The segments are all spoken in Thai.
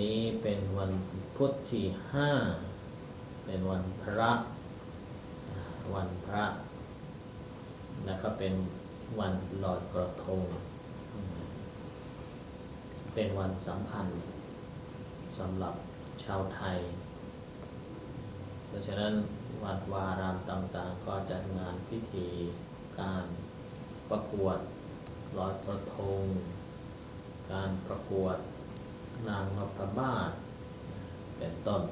นี้เป็นวันพุธที่ห้าเป็นวันพระวันพระ แล้วก็เป็นวันลอยกระทง เป็นวันสำคัญสำหรับชาวไทย เพราะฉะนั้นวัดวาอารามต่างๆ ก็จัดงานพิธีการประกวดลอยกระทง การประกวด นางนพมาศเป็นต้น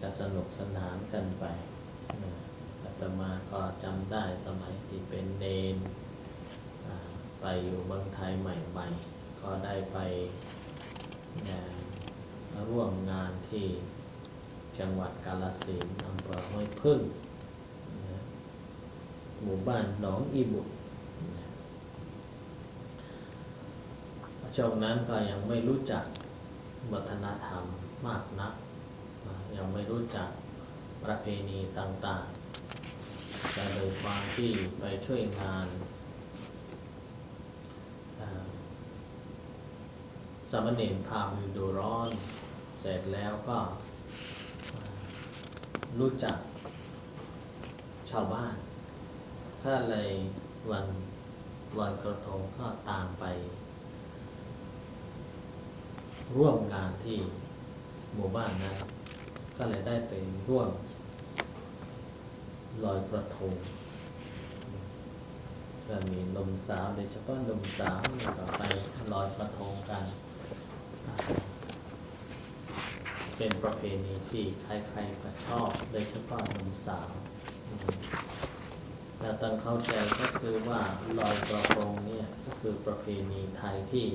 ก็สนุกสนานกันไปอาตมาก็จำได้สมัยที่เป็นเนนไปอยู่เมืองไทยใหม่ๆ ก็ได้ไปร่วมงานที่จังหวัดกาฬสินอำเภอห้วยพึ่ง หมู่บ้านหนองอีบุตรนะ ช่วงนั้นก็ยังไม่รู้จักวัฒนธรรมมากนัก ยังไม่รู้จักประเพณีต่างๆ แต่โดยความที่ไปช่วยงานสามเณรพาฤดูร้อน เสร็จแล้วก็รู้จักชาวบ้าน ถ้าเลยวันลอยกระทงก็ตามไป ร่วมงานที่หมู่บ้านนั้น ก็เลยได้ไปร่วมลอยกระทงก็มีนมสาวโดยเฉพาะนมสาวนี่ก็ไปลอยกระทงกัน เป็นประเพณีที่ใครๆก็ชอบโดยเฉพาะนมสาวแต่ตองเข้าใจก็คือว่าลอยกระทงเนี่ยก็คือประเพณีไทยที่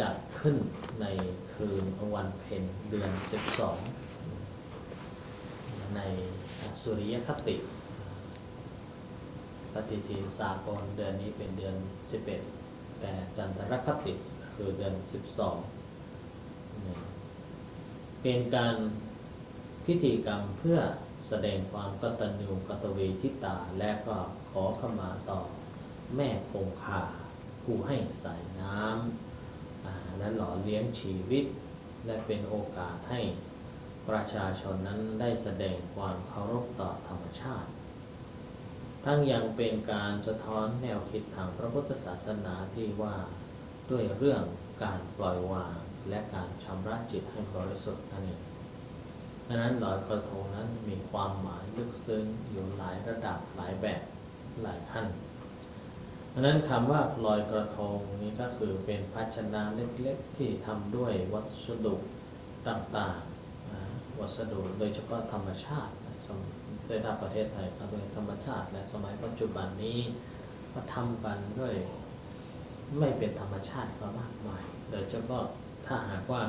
จัดขึ้นในคืนวันเพ็ญเดือน 12 ในสุริยคติปฏิทินสากลเดือนนี้เป็นเดือน 11 แต่จันทรคติคือเดือน 12เนี่ยเป็นการพิธีกรรมเพื่อแสดงความกตัญญูกตเวทิตา และก็ขอขมาต่อแม่คงคาผู้ให้สายน้ำ อ่าและหล่อเลี้ยงชีวิต และเป็นโอกาสให้ประชาชนนั้นได้แสดงความเคารพต่อธรรมชาติ ทั้งยังเป็นการสะท้อนแนวคิดทางพระพุทธศาสนาที่ว่าด้วยเรื่องการปล่อยวางและการชำระจิตให้บริสุทธิ์นั่นเองดังนั้นลอยกระทงนั้นมีความหมายลึกซึ้งอยู่หลายระดับหลายแบบหลายขั้น เพราะนั้นคำว่าลอยกระทงนี้ก็คือเป็นภาชนะเล็กๆที่ทำด้วยวัสดุต่างๆ วัสดุโดยเฉพาะธรรมชาติสมในทางประเทศไทยก็โดยธรรมชาติ และสมัยปัจจุบันนี้ก็ทำกันด้วยไม่เป็นธรรมชาติก็มากมายโดยเฉพาะถ้าหากว่า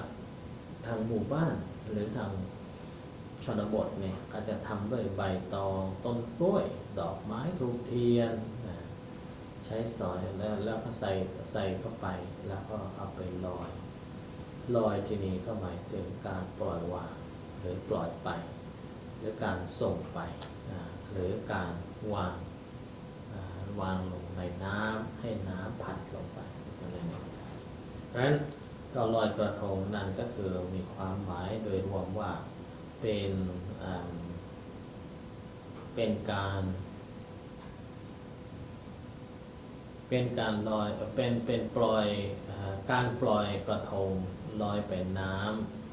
ทางหมู่บ้านหรือทางชนบทเนี่ยก็จะทำด้วยใบตองต้นกล้วย ดอกไม้ทูบเทียนนะ ใช้สอยแล้วแล้วก็ใส่ใส่เข้าไปแล้วก็เอาไปลอย ลอยทีนี้ก็หมายถึงการปล่อยวางหรือปล่อยไป หรือการส่งไป หรือการวางวางลงในน้ำให้น้ำพัดลงไปอะไรอย่างนี้เพราะฉะนั้นก็ลอยกระทงนั่นก็คือมีความหมายโดยรวมว่าเป็นเป็นการ เป็นการลอยเป็นเป็นปล่อยอการปล่อยกระทงลอยไปน้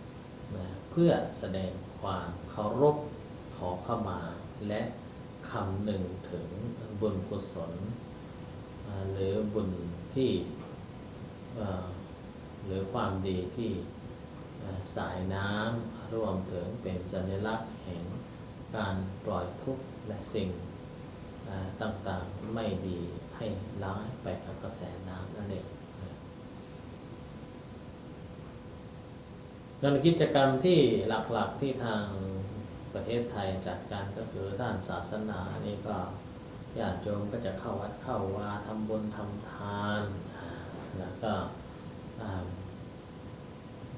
ำนะเพื่อแสดงความเคารพขอเข้ามาและคำหนึ่งถึงบุญกุศล หรือบุญที่หรือความดีที่สายน้ำรวมถึงเป็นสัญลักษณ์แห่งการปล่อยทุกข์และสิ่งต่างๆไม่ดี ให้ล้างไปกับกระแสน้ำนั่นเองงานกิจกรรมที่หลักๆที่ทางประเทศไทยจัดการก็คือด้านศาสนานี่ก็ญาติโยมก็จะเข้าวัดเข้าวาทำบุญทำทานแล้วก็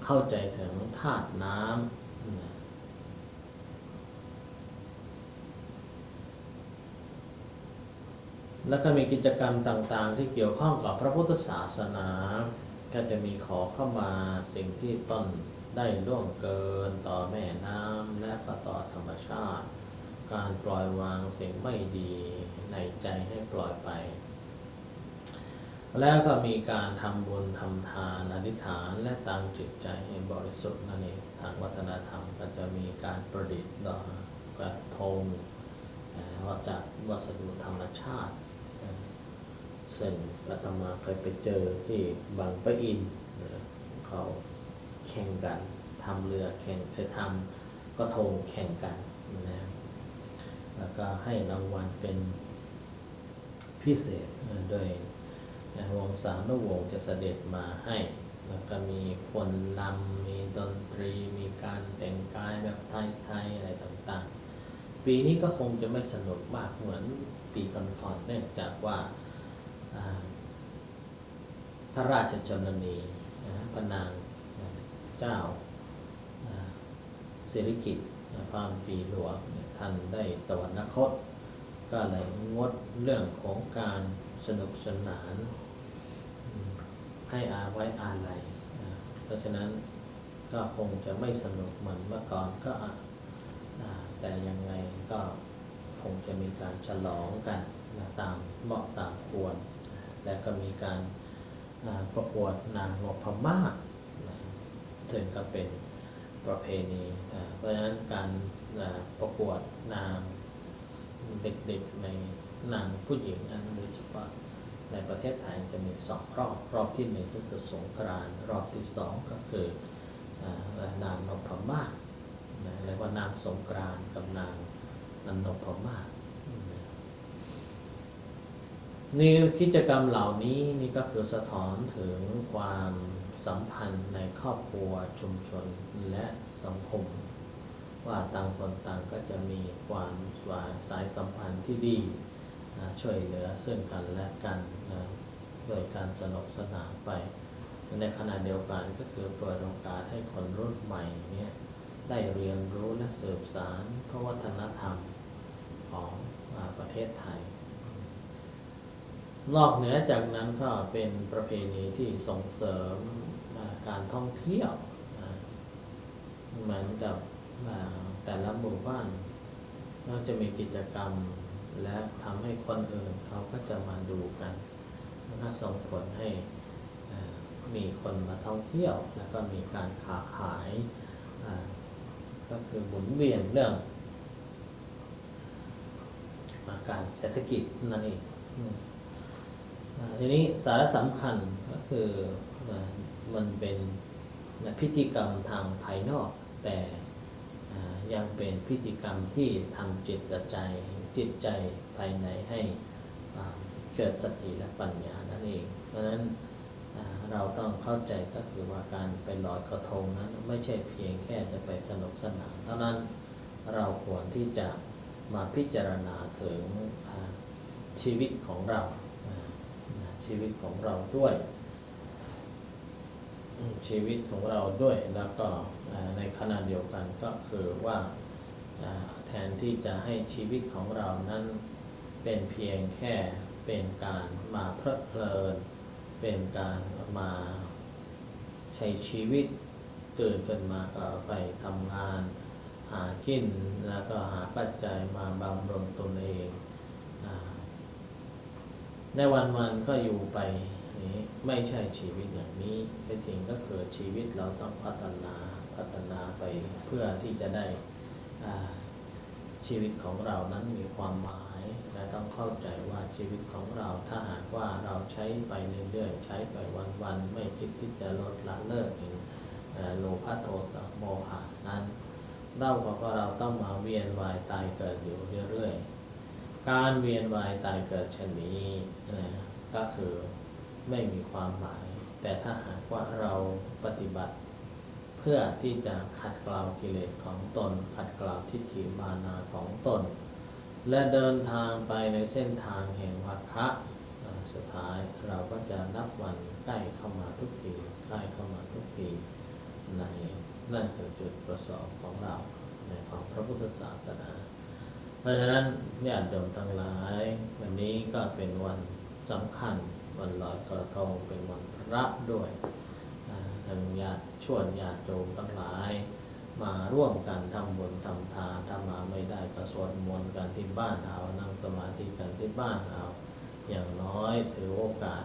เข้าใจถึงธาตุน้ำนะ แล้วก็มีกิจกรรมต่างๆ ที่เกี่ยวข้องกับพระพุทธศาสนา ก็จะมีขอเข้ามาสิ่งที่ต้นได้ล่วงเกินต่อแม่น้ำและก็ต่อธรรมชาติ การปล่อยวางสิ่งไม่ดีในใจให้ปล่อยไป แล้วก็มีการทำบุญทำทานอธิษฐานและตั้งจิตใจให้บริสุทธิ์นั่นเองทางวัฒนธรรมก็จะมีการประดิษฐ์ดอกกระทงเอ่อว่าจากวัสดุธรรมชาติ ซึ่งอาตมาเคยไปเจอที่บางปะอินเอ่อเขาแข่งกันทำเรือแข่งเคยทำกระทงแข่งกันนะแล้วก็ให้รางวัลเป็นพิเศษเอ่อโดยนะวงสามนวงจะเสด็จมาให้ แล้วก็มีคนลำมีดนตรี มีการแต่งกายแบบไทยๆอะไรต่างๆ ปีนี้ก็คงจะไม่สนุกมากเหมือนปีก่อนๆเนื่องจากว่า พระราชชนนีพระนางเจ้าสิริกิติ์พระอัมปีหลวงท่านได้สวรรคต ก็เลยงดเรื่องของการสนุกสนาน ให้อาไว้อาลัยเพราะฉะนั้นก็คงจะไม่สนุกเหมือนเมื่อก่อนก็แต่ยังไงก็คงจะมีการฉลองกันตามเหมาะตามควร และก็มีการประกวดนางนพมาศซึ่งก็เป็นประเพณีเพราะฉะนั้นการประกวดนางเด็กๆในนางผู้หญิงอันโดยเฉพาะในประเทศไทยจะมีสองรอบ รอบที่หนึ่งก็คือสงกรานรอบที่สองก็คือนางนพมาศนะเรียกว่านางสงกรานกับนางนันนพมาศนะ นี่กิจกรรมเหล่านี้นี่ก็คือสะท้อนถึงความสัมพันธ์ในครอบครัวชุมชนและสังคม ว่าต่างคนต่างก็จะมีความวาสายสัมพันธ์ที่ดีนะช่วยเหลือซึ่งกันและกันนะโดยการสนุกสนานไป ในขณะเดียวกันก็คือเปิดโอกาสให้คนรุ่นใหม่เนี่ยได้เรียนรู้และสืบสารพระวัฒนธรรมของประเทศไทย นอกเหนือจากนั้นก็เป็นประเพณีที่ส่งเสริมการท่องเที่ยวเหมือนกับแต่ละหมู่บ้านก็จะมีกิจกรรมและทำให้คนอื่นเขาก็จะมาดูกันแล้วก็ส่งผลให้มีคนมาท่องเที่ยว แล้วก็มีการค้าขายก็คือหมุนเวียนเรื่องอาการเศรษฐกิจนั่นเองอ ทีนี้สาระสำคัญก็คือมันเป็นพิธีกรรมทางภายนอก แต่ยังเป็นพิธีกรรมที่ทำจิตใจจิตใจภายในให้เกิดสติและปัญญานั่นเอง เพราะฉะนั้นเราต้องเข้าใจก็คือว่าการไปลอยกระทงนั้นไม่ใช่เพียงแค่จะไปสนุกสนานเท่านั้นเราควรที่จะมาพิจารณาถึงชีวิตของเรา ชีวิตของเราด้วย ชีวิตของเราด้วยแล้วก็ในขณะเดียวกันก็คือว่าแทนที่จะให้ชีวิตของเรานั้นเป็นเพียงแค่เป็นการมาเพลิดเพลิน เป็นการมาใช้ชีวิตตื่นขึ้นมาก็ไปทำงาน หากินแล้วก็หาปัจจัยมาบำรุงตนเองอ ในวันวันก็อยู่ไปนี้ไม่ใช่ชีวิตอย่างนี้ที่จริงก็คือชีวิตเราต้องพัฒนาพัฒนาไปเพื่อที่จะได้ชีวิตของเรานั้นมีความหมายและต้องเข้าใจว่าชีวิตของเราถ้าหากว่าเราใช้ไปเรื่อยๆใช้ไปวันๆไม่คิดที่จะลดละเลิกเอ่อโลภะโทสะโมหะนั้นเล่ากับว่าเราต้องมาเวียนวายตายเกิดอยู่เรื่อยๆ การเวียนว่ายตายเกิดเช่นนี้นะก็คือไม่มีความหมาย แต่ถ้าหากว่าเราปฏิบัติ เพื่อที่จะขัดเกลากิเลสของตน ขัดเกลาทิฏฐิมานาของตน และเดินทางไปในเส้นทางแห่งวัฏฏะสุดท้ายเราก็จะนับวันใกล้เข้ามาทุกทีใกล้เข้ามาทุกทีในนั่นคือจุดประสงค์ของเราในของพระพุทธศาสนา เพราะฉะนั้นญาติโยมทั้งหลาย วันนี้ก็เป็นวันสำคัญ วันลอยกระทงเป็นวันพระด้วยทางญาติชวนญาติโยมทั้งหลาย มาร่วมกันทำบุญทำทานถ้ามาไม่ได้ก็สวดมนต์กันที่บ้านเอานั่งสมาธิกันที่บ้านเอาอย่างน้อยถือโอกาส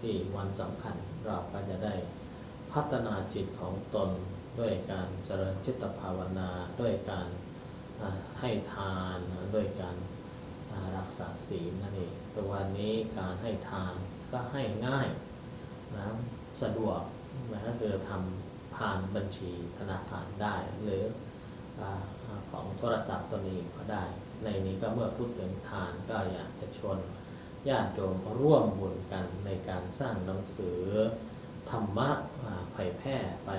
ที่วันสำคัญเราก็จะได้พัฒนาจิตของตนด้วยการเจริญจิตภาวนาด้วยการ ให้ทานด้วยการรักษาศีลนั่นเองแต่วันนี้การให้ทานก็ให้ง่ายนะสะดวกนะก็คือทำผ่านบัญชีธนาคารได้หรืออของโทรศัพท์ตัวนี้ก็ได้ ในนี้ก็เมื่อพูดถึงทานก็อยากจะชวนญาติโยมร่วมบุญกันในการสร้างหนังสือธรรมะเผยแพร่ไป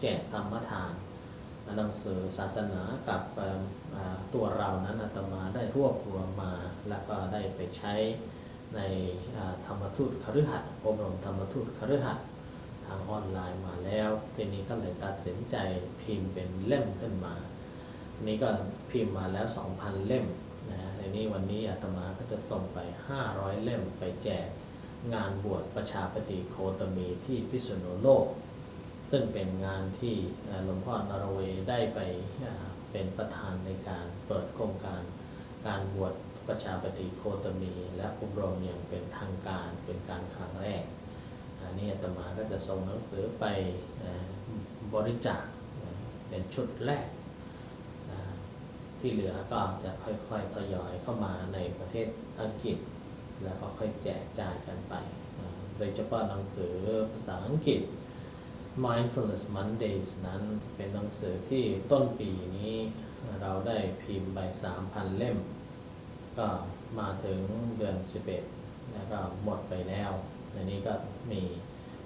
แจกธรรมทาน หนังสือศาสนากับตัวเรานั้นอาตมาได้รวบรวมมา แล้วก็ได้ไปใช้ในธรรมทูตคฤหัสถ์อบรมธรรมทูตคฤหัสถ์ทางออนไลน์มาแล้ว ทีนี้ก็เลยตัดสินใจพิมพ์เป็นเล่มขึ้นมา นี่ก็พิมพ์มาแล้ว 2,000 เล่มนะฮะในนี้วันนี้อาตมาก็จะส่งไป 500 เล่มไปแจกงานบวชประชาปฏิโคตมีที่พิษณุโลก ซึ่งเป็นงานที่หลวงพ่อนรเวย์ได้ไปเป็นประธานในการเปิดโครงการการบวชประชาปฏิโคตมี และอบรมอย่างเป็นทางการเป็นการครั้งแรกอันนี้อาตมาก็จะส่งหนังสือไปบริจาคเป็นชุดแรก ที่เหลือก็จะค่อยๆทยอยเข้ามาในประเทศอังกฤษ แล้วก็ค่อยแจกจ่ายกันไป โดยเฉพาะหนังสือภาษาอังกฤษ Mindfulness Mondays นั้นเป็นหนังสือที่ต้นปีนี้เราได้พิมพ์ไป 3,000 เล่ม ก็มาถึงเดือน 11 แล้วก็หมดไปแล้ว ในนี้ก็มี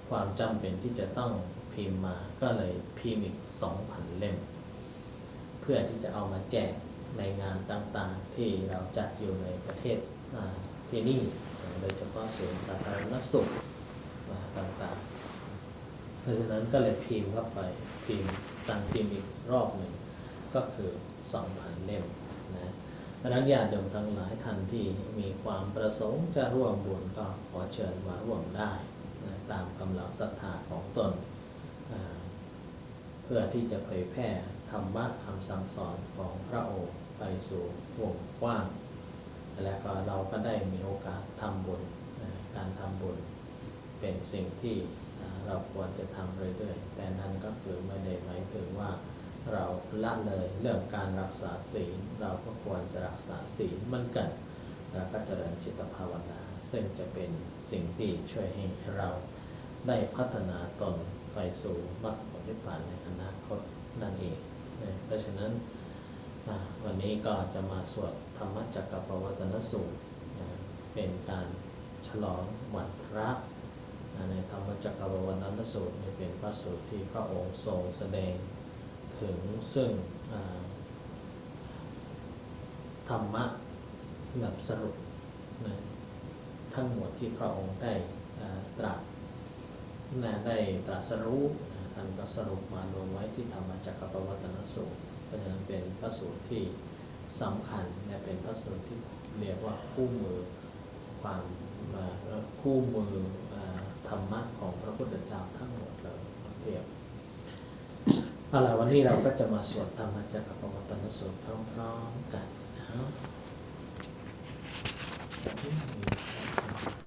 ความจำเป็นที่จะต้องพิมพ์มา ก็เลยพิมพ์อีก 2,000 เล่ม เพื่อที่จะเอามาแจกในงานต่างๆ ที่เราจัดอยู่ในประเทศที่นี่ โดยเฉพาะศูนย์สาธารณสุขอ่าต่างๆ ราะฉะนั้นก็เลยพิมพ์เข้าไปพิมพ์ตั้งพิมพ์อีกรอบหนึ่งก็คือ 2,000 เล่มนะดังนั้นญาติโยมทั้งหลายท่านที่มีความประสงค์จะร่วมบุญก็ขอเชิญมาร่วมได้นะตามกำลังศรัทธาของตน เพื่อที่จะเผยแพร่ธรรมะคำสั่งสอนของพระองค์ไปสู่วงกว้าง และก็เราก็ได้มีโอกาสทำบุญ การทำบุญเป็นสิ่งที่ เราควรจะทำเรื่อยๆแต่นั่นก็คือไม่ได้หมายถึงว่าเราละเลยเรื่องการรักษาศีลเราก็ควรจะรักษาศีลเหมือนกันแล้วก็เจริญจิตภาวนา ซึ่งจะเป็นสิ่งที่ช่วยให้เราได้พัฒนาตนไปสู่มรรคผลนิพพานในอนาคตนั่นเองนะเพราะฉะนั้นวันนี้ก็จะมาสวดธรรมจักรปวัตนสูตร เป็นการฉลองวันพระ ในธรรมจักรปวัตนสูตรเป็นพระสูตรที่พระองค์ทรงแสดงถึงซึ่งธรรมะแบบสรุปนะทั้งหมดที่พระองค์ได้ตรัสนะได้ตรัสรู้ท่านก็สรุปมารวมไว้ที่ธรรมจักรปวัตนสูตรเพราะฉะนั้นเป็นพระสูตรที่สำคัญและเป็นพระสูตรที่เรียกว่าคู่มือความคู่มือ ธรรมะของพระพุทธเจ้าทั้งหมดเลยเรียบเอาล่ะวันนี้เราก็จะมาสวดธรรมจักรปวัตนสูตรพร้อมๆกันนะครับ